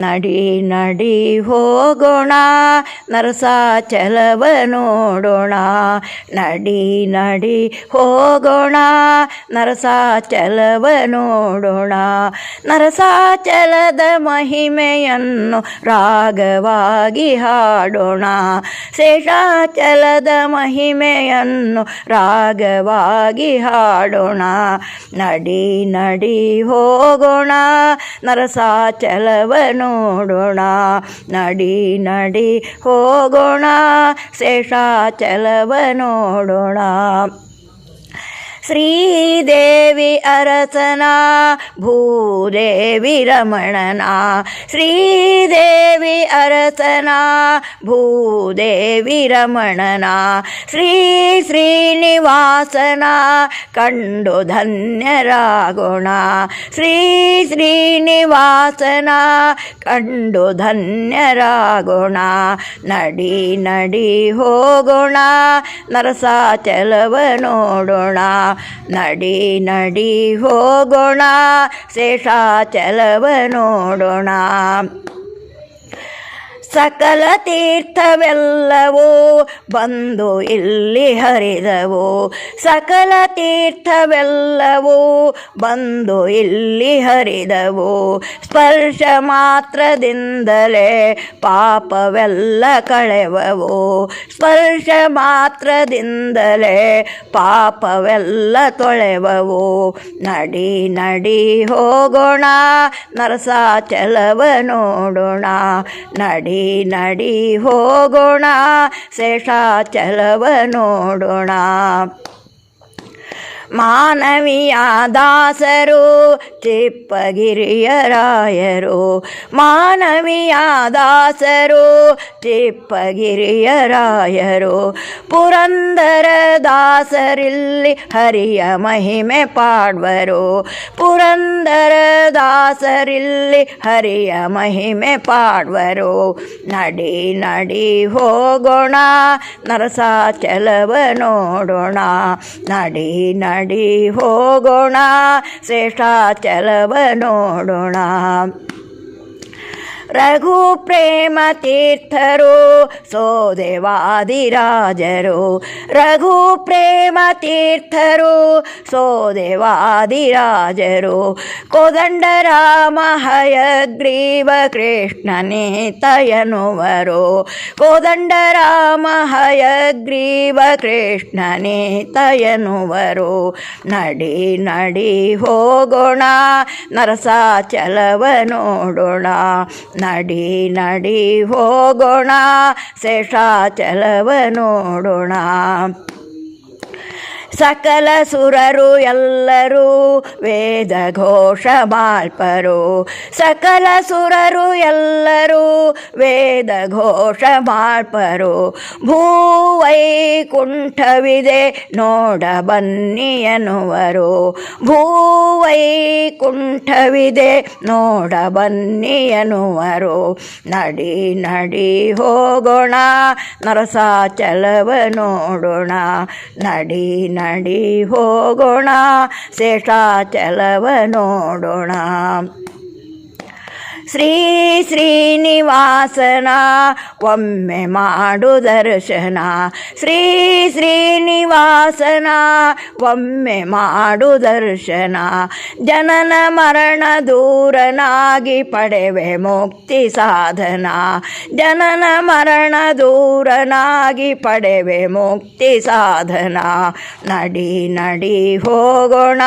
ನಡಿ ನಡಿ ಹೋಗೋಣ ನರಸಾಚಲವ ನೋಡೋಣ ನಡಿ ನಡಿ ಹೋಗೋಣ ನರಸಾಚಲವ ನೋಡೋಣ ನರಸಾಚಲದ ಮಹಿಮೆಯನ್ನು ರಾಗವಾಗಿ ಹಾಡೋಣ. ಶೇಷಾಚಲದ ಮಹಿಮೆಯನ್ನು ರಾಗವಾಗಿ ಹಾಡೋಣ. ನಡಿ ನಡಿ ಹೋಗೋಣ ನರಸಾಚಲವ ನೋಡೋಣ ನಡಿ ನಡಿ ಹೋಗೋಣ ಶೇಷಾಚಲವ ನೋಡೋಣ. ಶ್ರೀದೇವಿ ಅರಸನಾ, ಭೂದೇವಿ ರಮಣನಾ. ಶ್ರೀದೇವಿ ಅರಸನಾ, ಭೂದೇವಿ ರಮಣನಾ. ಶ್ರೀ ಶ್ರೀನಿವಾಸನ, ಕಂಡು ಧನ್ಯರಾಗೋಣ. ಶ್ರೀ ಶ್ರೀನಿವಾಸನ, ಕಂಡು ಧನ್ಯರಾಗೋಣ. ನಡಿ ನಡಿ ಹೋಗೋಣ, ನರಸಾಚಲವ ನೋಡೋಣ. ನಡಿ ನಡಿ ಹೋಗೋಣ ಶೇಷಾಚಲವ ನೋಡೋಣ ಸಕಲ ತೀರ್ಥವೆಲ್ಲವೋ ಬಂದು ಇಲ್ಲಿ ಹರಿದವು, ಸಕಲ ತೀರ್ಥವೆಲ್ಲವೋ ಬಂದು ಇಲ್ಲಿ ಹರಿದವು, ಸ್ಪರ್ಶ ಮಾತ್ರದಿಂದಲೇ ಪಾಪವೆಲ್ಲ ಕಳೆವವು, ಸ್ಪರ್ಶ ಮಾತ್ರದಿಂದಲೇ ಪಾಪವೆಲ್ಲ ತೊಳೆವವು, ನಡಿ ನಡಿ ಹೋಗೋಣ, ನರಸಾಚಲವ ನೋಡೋಣ, ನಡಿ ನಡಿ ಹೋಗೋಣ ಶೇಷಾಚಲವ ನೋಡೋಣ. ಮಾನವೀಯ ದಾಸರು ತಿಪ್ಪಗಿರಿಯರಾಯರು. ಮಾನವೀಯ ದಾಸರು ತಿಪ್ಪಗಿರಿಯರಾಯರು. ಪುರಂದರ ದಾಸರಿಲ್ಲಿ ಹರಿಯ ಮಹಿಮೆ ಪಾಡ್ವರು. ಪುರಂದರ ದಾಸರಿಲ್ಲಿ ಹರಿಯ ಮಹಿಮೆ ಪಾಡ್ವರು. ನಡಿ ನಡಿ ಹೋಗೋಣ, ನರಸಾಚಲವ ನೋಡೋಣ. ನಡಿ ನಡಿ ಹೋಗೋಣ ಶೇಷಾಚಲವ ನೋಡೋಣ. ರಘು ಪ್ರೇಮ ತೀರ್ಥರು, ಸೋದೇವಾದಿರಾಜರು. ರಘು ಪ್ರೇಮ ತೀರ್ಥರು, ಸೋದೇವಾದಿರಾಜರು. ಕೋದಂಡರಾಮ ಹಯಗ್ರೀವ ಕೃಷ್ಣನೇತಯನುವರು ಕೋದಂಡರಾಮ ಹಯಗ್ರೀವ ಕೃಷ್ಣನೇತಯನುವರು ನಡಿ ನಡಿ ಹೋಗೋಣ, ನರಸಾಚಲವ ನೋಡೋಣ. ನಡಿ ನಡಿ ಹೋಗೋಣ ಶೇಷಾಚಲವ ನೋಡೋಣ. ಸಕಲ ಸುರರು ಎಲ್ಲರೂ ವೇದ ಘೋಷ ಮಾಲ್ಪರು ಸಕಲ ಸುರರು ಎಲ್ಲರೂ ವೇದ ಘೋಷ ಮಾಲ್ಪರು ಭೂವೈಕುಂಠವಿದೆ ನೋಡ ಬನ್ನಿ ಎನ್ನುವರು. ಭೂವೈಕುಂಠವಿದೆ ನೋಡ ಬನ್ನಿ ಎನ್ನುವರು. ನಡಿ ನಡಿ ಹೋಗೋಣ, ನರಸಾಚಲವ ನೋಡೋಣ. ನಡಿ ನಡಿ ಹೋಗೋಣ ಶೇಷಾಚಲವ ನೋಡೋಣ. ಶ್ರೀ ಶ್ರೀನಿವಾಸನ, ಒಮ್ಮೆ ಮಾಡು ದರ್ಶನ ಶ್ರೀ ಶ್ರೀನಿವಾಸನ, ಒಮ್ಮೆ ಮಾಡು ದರ್ಶನ ಜನನ ಮರಣ ದೂರನಾಗಿ ಪಡೆವೆ ಮುಕ್ತಿ ಸಾಧನ. ಜನನ ಮರಣ ದೂರನಾಗಿ ಪಡೆವೆ ಮುಕ್ತಿ ಸಾಧನ. ನಡಿ ನಡಿ ಹೋಗೋಣ,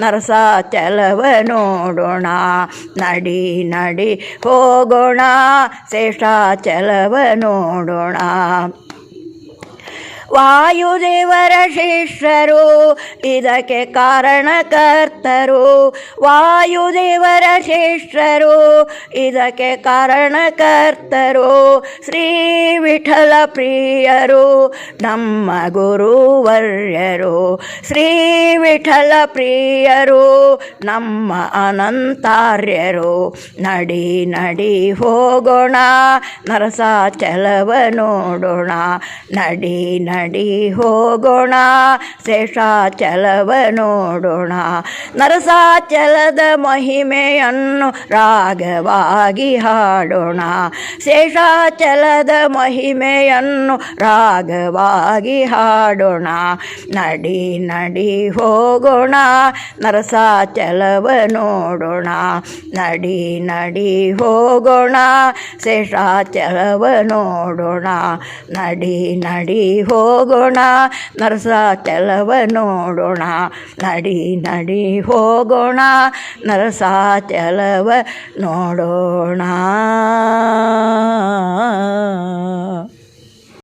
ನರಸಾಚಲವ ನೋಡೋಣ. ನಡಿ ನಡಿ ಹೋಗೋಣ. ಶೇಷಾಚಲವ ನೋಡೋಣ. ವಾಯುದೇವರ ಶಿಷ್ಯರು, ಇದಕ್ಕೆ ಕಾರಣಕರ್ತರು. ವಾಯುದೇವರ ಶಿಷ್ಯರು, ಇದಕ್ಕೆ ಕಾರಣಕರ್ತರು. ಶ್ರೀ ವಿಠಲ ಪ್ರಿಯರು, ನಮ್ಮ ಗುರುವರ್ಯರು. ಶ್ರೀ ವಿಠಲ ಪ್ರಿಯರು, ನಮ್ಮ ಅನಂತಾರ್ಯರು. ನಡಿ ನಡಿ ಹೋಗೋಣ, ನರಸಾಚಲವ ನೋಡೋಣ. ನಡಿ ನಡಿ ನಡಿ ಹೋಗೋಣ. ಶೇಷಾಚಲವ ನೋಡೋಣ ನರಸಾಚಲದ ಮಹಿಮೆಯನ್ನು ರಾಗವಾಗಿ ಹಾಡೋಣ. ಶೇಷಾಚಲದ ಮಹಿಮೆಯನ್ನು ರಾಗವಾಗಿ ಹಾಡೋಣ. ನಡಿ ನಡಿ ಹೋಗೋಣ. ನರಸಾಚಲವ ನೋಡೋಣ ನಡಿ ನಡಿ ಹೋಗೋಣ. ಶೇಷಾಚಲವ ನೋಡೋಣ ನಡಿ ನಡಿ ಹೋಗೋಣ ನರಸಾಚಲವ ನೋಡೋಣ ನಡಿ ನಡಿ ಹೋಗೋಣ ನರಸಾಚಲವ ನೋಡೋಣ